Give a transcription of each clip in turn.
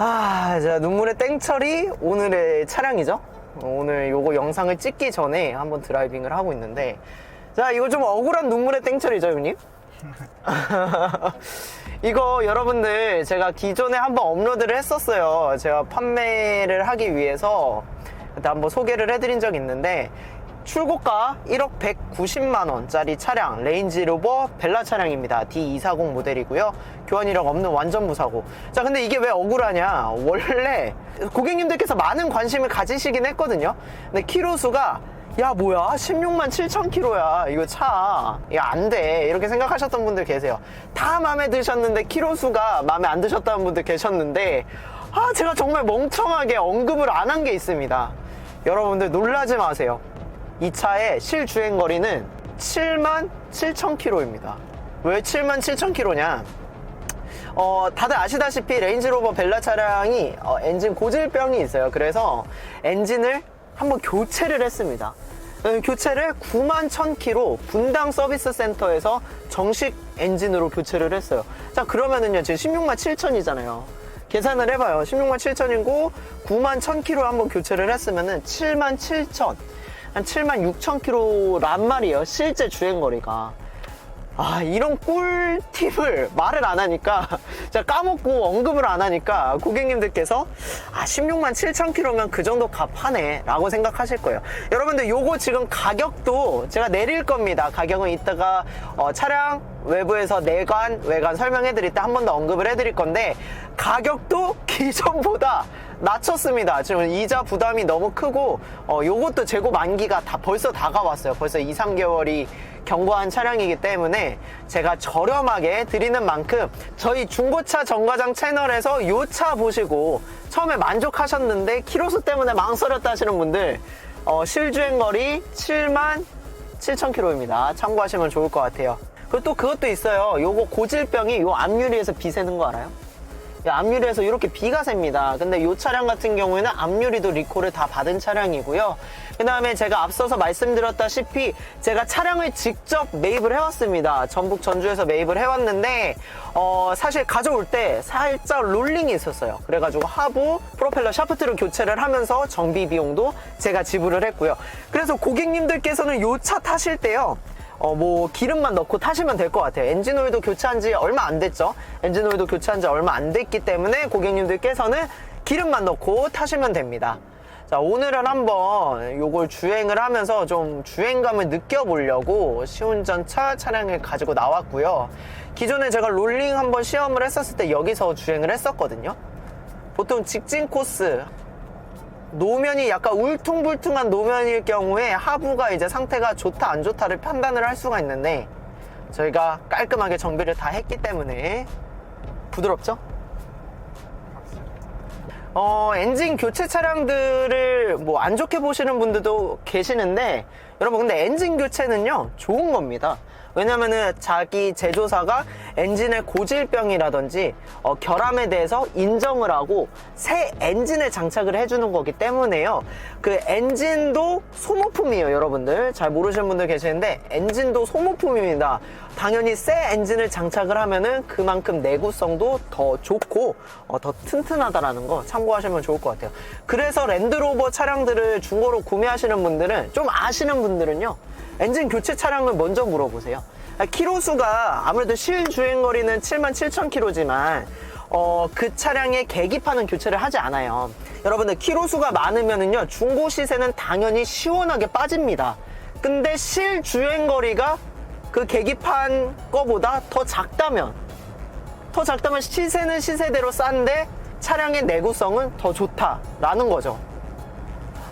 아, 자, 눈물의 땡처리 오늘의 차량이죠. 오늘 요거 영상을 찍기 전에 한번 드라이빙을 하고 있는데, 자, 이거 좀 억울한 눈물의 땡처리죠, 형님? 이거 여러분들 제가 기존에 한번 업로드를 했었어요. 제가 판매를 하기 위해서 그때 한번 소개를 해드린 적이 있는데 출고가 1억 190만 원짜리 차량 레인지 로버 벨라 차량입니다. D240 모델이고요. 교환 이력 없는 완전 무사고. 자, 근데 이게 왜 억울하냐? 원래 고객님들께서 많은 관심을 가지시긴 했거든요. 근데 키로 수가 야 뭐야 16만 7천 킬로야 이거 차 이거 안돼 이렇게 생각하셨던 분들 계세요 다 마음에 드셨는데 키로 수가 마음에 안 드셨다는 분들 계셨는데 아 제가 정말 멍청하게 언급을 안 한 게 있습니다 여러분들 놀라지 마세요 이 차의 실주행 거리는 7만 7천 킬로입니다 왜 7만 7천 킬로냐 어, 다들 아시다시피 레인지로버 벨라 차량이 어, 엔진 고질병이 있어요. 그래서 엔진을 한번 교체를 했습니다. 어, 교체를 9만 1000km 분당 서비스 센터에서 정식 엔진으로 교체를 했어요. 자, 그러면은요, 지금 16만 7천이잖아요. 계산을 해봐요. 16만 7천이고 9만 1000km 한번 교체를 했으면은 7만 7천, 한 7만 6천 킬로란 말이에요. 실제 주행거리가. 아, 이런 꿀팁을 말을 안 하니까, 제가 까먹고 언급을 안 하니까 고객님들께서, 아, 16만 7천 킬로면 그 정도 값하네. 라고 생각하실 거예요. 여러분들, 요거 지금 가격도 제가 내릴 겁니다. 가격은 이따가, 어, 차량 외부에서 내관, 외관 설명해 드릴 때 한 번 더 언급을 해 드릴 건데, 가격도 기존보다 낮췄습니다. 지금 이자 부담이 너무 크고, 어, 요것도 재고 만기가 다 벌써 다가왔어요. 벌써 2, 3개월이 경과한 차량이기 때문에 제가 저렴하게 드리는 만큼 저희 중고차 정과장 채널에서 요 차 보시고 처음에 만족하셨는데 키로수 때문에 망설였다 하시는 분들 어, 실주행 거리 7만 7천 킬로입니다. 참고하시면 좋을 것 같아요. 그리고 또 그것도 있어요. 요거 고질병이 요 앞유리에서 비새는 거 알아요? 이 앞유리에서 이렇게 비가 셉니다. 근데 이 차량 같은 경우에는 앞유리도 리콜을 다 받은 차량이고요. 그 다음에 제가 앞서서 말씀드렸다시피 제가 차량을 직접 매입을 해왔습니다. 전북 전주에서 매입을 해왔는데 어, 사실 가져올 때 살짝 롤링이 있었어요. 그래가지고 하부 프로펠러 샤프트를 교체를 하면서 정비 비용도 제가 지불을 했고요. 그래서 고객님들께서는 이 차 타실 때요. 어, 뭐, 기름만 넣고 타시면 될 것 같아요. 엔진오일도 교체한 지 얼마 안 됐죠? 엔진오일도 교체한 지 얼마 안 됐기 때문에 고객님들께서는 기름만 넣고 타시면 됩니다. 자, 오늘은 한번 요걸 주행을 하면서 좀 주행감을 느껴보려고 시운전차 차량을 가지고 나왔고요. 기존에 제가 롤링 한번 시험을 했었을 때 여기서 주행을 했었거든요. 보통 직진 코스 노면이 약간 울퉁불퉁한 노면일 경우에 하부가 이제 상태가 좋다 안 좋다를 판단을 할 수가 있는데 저희가 깔끔하게 정비를 다 했기 때문에 부드럽죠? 어, 엔진 교체 차량들을 뭐 안 좋게 보시는 분들도 계시는데 여러분 근데 엔진 교체는요 좋은 겁니다. 왜냐면은 자기 제조사가 엔진의 고질병이라든지 어, 결함에 대해서 인정을 하고 새 엔진을 장착을 해주는 거기 때문에요. 그 엔진도 소모품이에요, 여러분들. 잘 모르시는 분들 계시는데 엔진도 소모품입니다. 당연히 새 엔진을 장착을 하면은 그만큼 내구성도 더 좋고 어, 더 튼튼하다라는 거 참고하시면 좋을 것 같아요. 그래서 랜드로버 차량들을 중고로 구매하시는 분들은 좀 아시는 분들은요. 엔진 교체 차량을 먼저 물어보세요. 아, 키로수가 아무래도 실주행거리는 7만 7천 킬로지만 어, 그 차량의 계기판은 교체를 하지 않아요. 여러분들 키로수가 많으면은요 중고 시세는 당연히 시원하게 빠집니다. 근데 실주행거리가 그 계기판 거보다 더 작다면 더 작다면 시세는 시세대로 싼데 차량의 내구성은 더 좋다라는 거죠.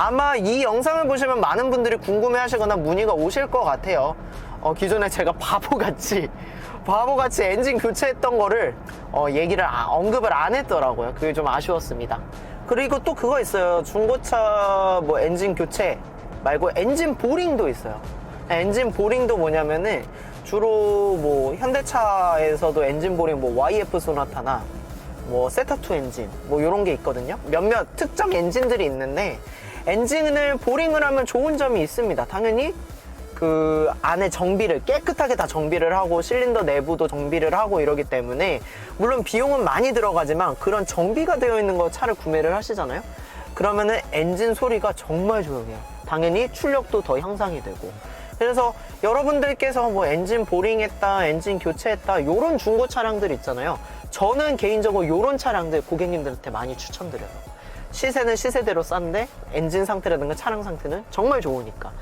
아마 이 영상을 보시면 많은 분들이 궁금해 하시거나 문의가 오실 것 같아요. 어, 기존에 제가 바보같이, 바보같이 엔진 교체했던 거를, 어, 얘기를, 아- 언급을 안 했더라고요. 그게 좀 아쉬웠습니다. 그리고 또 그거 있어요. 중고차 뭐 엔진 교체 말고 엔진 보링도 있어요. 엔진 보링도 뭐냐면은 주로 뭐 현대차에서도 엔진 보링 뭐 YF 소나타나 뭐 세타2 엔진 뭐 이런 게 있거든요 몇몇 특정 엔진들이 있는데 엔진을 보링을 하면 좋은 점이 있습니다 당연히 그 안에 정비를 깨끗하게 다 정비를 하고 실린더 내부도 정비를 하고 이러기 때문에 물론 비용은 많이 들어가지만 그런 정비가 되어 있는 거 차를 구매를 하시잖아요. 그러면은 엔진 소리가 정말 조용해요. 당연히 출력도 더 향상이 되고. 그래서 여러분들께서 뭐 엔진 보링했다, 엔진 교체했다, 요런 중고 차량들 있잖아요. 저는 개인적으로 요런 차량들 고객님들한테 많이 추천드려요. 시세는 시세대로 싼데 엔진 상태라든가 차량 상태는 정말 좋으니까.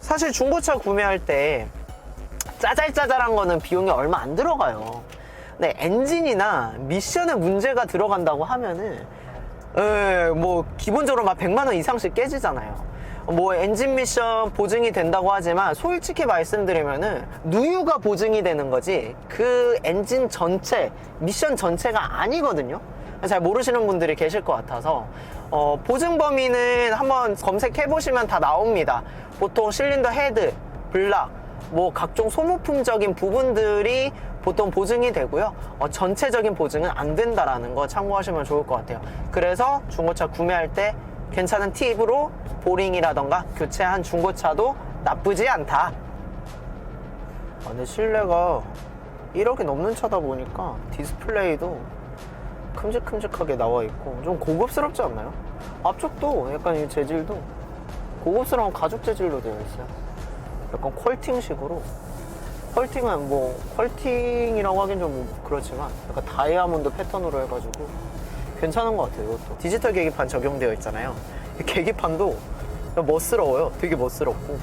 사실 중고차 구매할 때 짜잘짜잘한 거는 비용이 얼마 안 들어가요. 근데 엔진이나 미션에 문제가 들어간다고 하면은 에, 뭐 기본적으로 막 100만 원 이상씩 깨지잖아요. 뭐 엔진 미션 보증이 된다고 하지만 솔직히 말씀드리면은 누유가 보증이 되는 거지 그 엔진 전체 미션 전체가 아니거든요. 잘 모르시는 분들이 계실 것 같아서 어, 보증 범위는 한번 검색해 보시면 다 나옵니다. 보통 실린더 헤드, 블락, 뭐 각종 소모품적인 부분들이 보통 보증이 되고요. 어, 전체적인 보증은 안 된다라는 거 참고하시면 좋을 것 같아요. 그래서 중고차 구매할 때 괜찮은 팁으로 보링이라던가 교체한 중고차도 나쁘지 않다. 아, 근데 실내가 1억이 넘는 차다 보니까 디스플레이도 큼직큼직하게 나와 있고 좀 고급스럽지 않나요? 앞쪽도 약간 이 재질도 고급스러운 가죽 재질로 되어 있어요. 약간 퀄팅식으로 퀄팅은 뭐 퀄팅이라고 하긴 좀 그렇지만 약간 다이아몬드 패턴으로 해가지고 괜찮은 것 같아요. 이것도 디지털 계기판 적용되어 있잖아요. 이 계기판도 멋스러워요. 되게 멋스럽고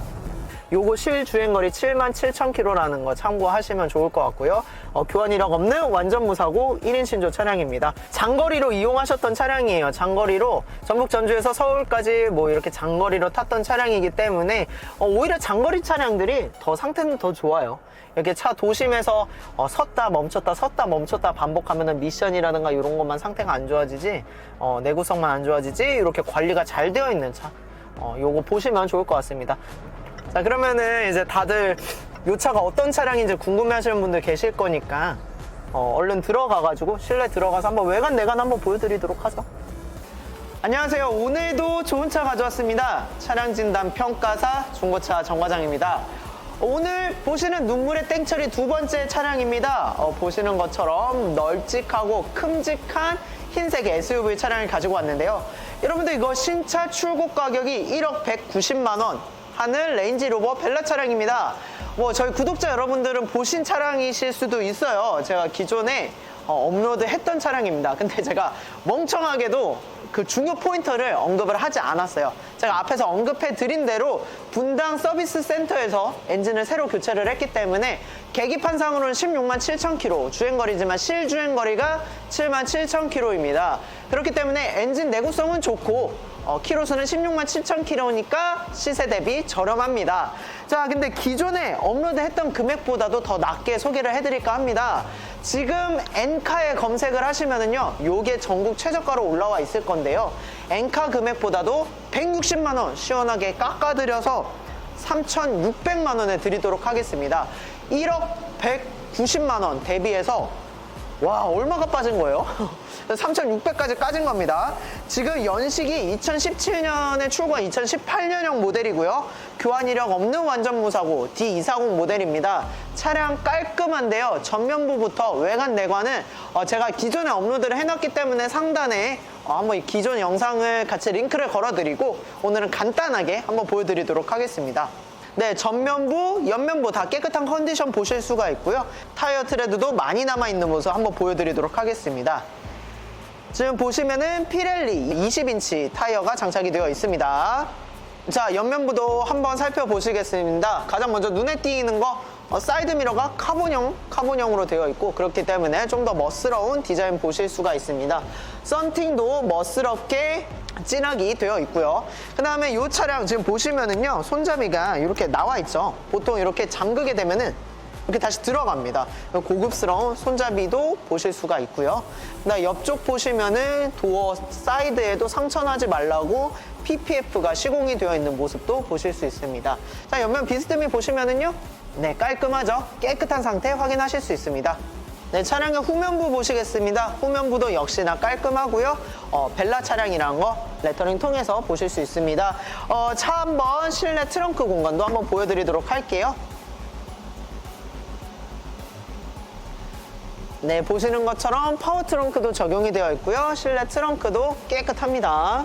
요거 실주행거리 7만 7천 킬로라는 거 참고하시면 좋을 것 같고요. 어, 교환 이력 없는 완전 무사고 1인 신조 차량입니다. 장거리로 이용하셨던 차량이에요. 장거리로 전북 전주에서 서울까지 뭐 이렇게 장거리로 탔던 차량이기 때문에 어, 오히려 장거리 차량들이 더 상태는 더 좋아요. 이렇게 차 도심에서 어, 섰다 멈췄다 섰다 멈췄다 반복하면은 미션이라든가 이런 것만 상태가 안 좋아지지 어, 내구성만 안 좋아지지 이렇게 관리가 잘 되어 있는 차 어, 요거 보시면 좋을 것 같습니다. 자 그러면은 이제 다들 요 차가 어떤 차량인지 궁금해 하시는 분들 계실 거니까 어, 얼른 들어가가지고 실내 들어가서 한번 외관 내관 한번 보여드리도록 하죠. 안녕하세요. 오늘도 좋은 차 가져왔습니다. 차량 진단 평가사 중고차 정과장입니다. 오늘 보시는 눈물의 땡처리 두 번째 차량입니다. 어, 보시는 것처럼 널찍하고 큼직한 흰색 SUV 차량을 가지고 왔는데요. 여러분들 이거 신차 출고 가격이 1억 190만 원 하는 레인지 로버 벨라 차량입니다. 뭐 저희 구독자 여러분들은 보신 차량이실 수도 있어요. 제가 기존에 어, 업로드 했던 차량입니다. 근데 제가 멍청하게도 그 중요 포인트를 언급을 하지 않았어요. 제가 앞에서 언급해 드린 대로 분당 서비스 센터에서 엔진을 새로 교체를 했기 때문에 계기판상으로는 16만 7천 킬로 주행거리지만 실주행거리가 7만 7천 킬로입니다. 그렇기 때문에 엔진 내구성은 좋고 어, 키로수는 16만 7천 킬로니까 시세 대비 저렴합니다. 자, 근데 기존에 업로드 했던 금액보다도 더 낮게 소개를 해드릴까 합니다. 지금 엔카에 검색을 하시면은요, 요게 전국 최저가로 올라와 있을 건데요. 엔카 금액보다도 160만 원 시원하게 깎아드려서 3,600만 원에 드리도록 하겠습니다. 1억 190만 원 대비해서 와 얼마가 빠진 거예요? 3,600까지 까진 겁니다. 지금 연식이 2017년에 출고한 2018년형 모델이고요. 교환 이력 없는 완전 무사고 D240 모델입니다. 차량 깔끔한데요. 전면부부터 외관 내관은 어, 제가 기존에 업로드를 해놨기 때문에 상단에 어, 한번 이 기존 영상을 같이 링크를 걸어드리고 오늘은 간단하게 한번 보여드리도록 하겠습니다. 네, 전면부, 옆면부 다 깨끗한 컨디션 보실 수가 있고요. 타이어 트레드도 많이 남아있는 모습 한번 보여드리도록 하겠습니다. 지금 보시면은 피렐리 20인치 타이어가 장착이 되어 있습니다. 자, 옆면부도 한번 살펴보시겠습니다. 가장 먼저 눈에 띄는 거 어, 사이드 미러가 카본형, 카본형으로 되어 있고 그렇기 때문에 좀 더 멋스러운 디자인 보실 수가 있습니다. 썬팅도 멋스럽게 진하게 되어 있고요. 그 다음에 이 차량 지금 보시면은요, 손잡이가 이렇게 나와 있죠. 보통 이렇게 잠그게 되면은 이렇게 다시 들어갑니다. 고급스러운 손잡이도 보실 수가 있고요. 그다음 옆쪽 보시면은 도어 사이드에도 상처나지 말라고 PPF가 시공이 되어 있는 모습도 보실 수 있습니다. 자, 옆면 비스듬히 보시면은요. 네, 깔끔하죠? 깨끗한 상태 확인하실 수 있습니다. 네, 차량의 후면부 보시겠습니다. 후면부도 역시나 깔끔하고요. 어, 벨라 차량이란 거 레터링 통해서 보실 수 있습니다. 어, 차 한번 실내 트렁크 공간도 한번 보여드리도록 할게요. 네, 보시는 것처럼 파워 트렁크도 적용이 되어 있고요. 실내 트렁크도 깨끗합니다.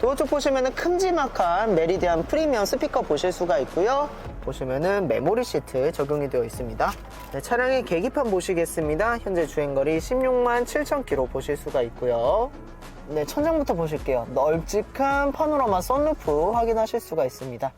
도어 쪽 보시면은 큼지막한 메리디안 프리미엄 스피커 보실 수가 있고요. 보시면은 메모리 시트 적용이 되어 있습니다. 네, 차량의 계기판 보시겠습니다. 현재 주행거리 16만 7천 킬로 보실 수가 있고요. 네, 천장부터 보실게요. 널찍한 파노라마 썬루프 확인하실 수가 있습니다.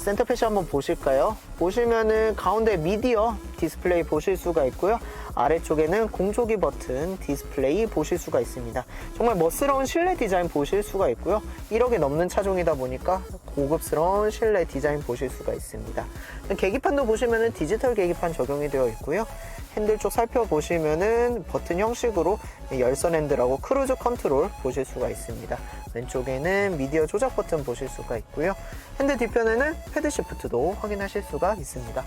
자, 센터페시 한번 보실까요? 보시면은 가운데 미디어 디스플레이 보실 수가 있고요. 아래쪽에는 공조기 버튼 디스플레이 보실 수가 있습니다. 정말 멋스러운 실내 디자인 보실 수가 있고요. 1억이 넘는 차종이다 보니까 고급스러운 실내 디자인 보실 수가 있습니다. 계기판도 보시면은 디지털 계기판 적용이 되어 있고요. 핸들 쪽 살펴보시면은 버튼 형식으로 열선 핸들하고 크루즈 컨트롤 보실 수가 있습니다. 왼쪽에는 미디어 조작 버튼 보실 수가 있고요. 핸들 뒤편에는 패드 시프트도 확인하실 수가 있습니다.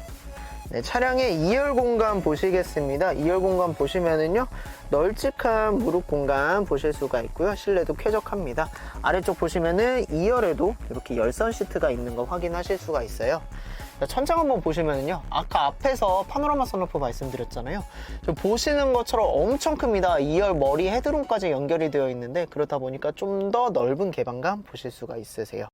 네, 차량의 2열 공간 보시겠습니다. 2열 공간 보시면은요, 널찍한 무릎 공간 보실 수가 있고요. 실내도 쾌적합니다. 아래쪽 보시면은 2열에도 이렇게 열선 시트가 있는 거 확인하실 수가 있어요. 자, 천장 한번 보시면은요, 아까 앞에서 파노라마 선루프 말씀드렸잖아요. 저 보시는 것처럼 엄청 큽니다. 2열 머리 헤드룸까지 연결이 되어 있는데, 그러다 보니까 좀 더 넓은 개방감 보실 수가 있으세요.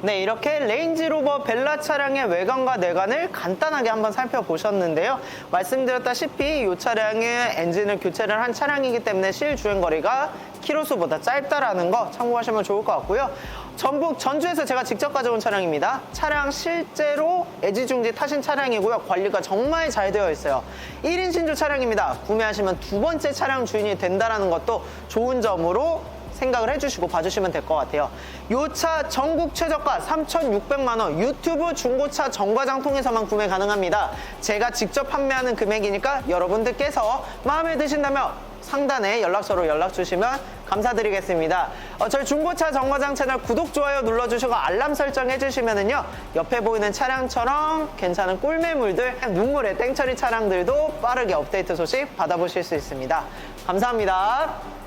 네, 이렇게 레인지로버 벨라 차량의 외관과 내관을 간단하게 한번 살펴보셨는데요. 말씀드렸다시피 이 차량의 엔진을 교체를 한 차량이기 때문에 실 주행거리가 키로수보다 짧다라는 거 참고하시면 좋을 것 같고요. 전북 전주에서 제가 직접 가져온 차량입니다. 차량 실제로 애지중지 타신 차량이고요. 관리가 정말 잘 되어 있어요. 1인 신조 차량입니다. 구매하시면 두 번째 차량 주인이 된다는 것도 좋은 점으로 생각을 해주시고 봐주시면 될 것 같아요. 요차 전국 최저가 3,600만 원 유튜브 중고차 정과장 통해서만 구매 가능합니다. 제가 직접 판매하는 금액이니까 여러분들께서 마음에 드신다면 상단에 연락처로 연락 주시면 감사드리겠습니다. 어, 저희 중고차 정과장 채널 구독, 좋아요 눌러주시고 알람 설정 해주시면은요, 옆에 보이는 차량처럼 괜찮은 꿀매물들, 눈물의 땡처리 차량들도 빠르게 업데이트 소식 받아보실 수 있습니다. 감사합니다.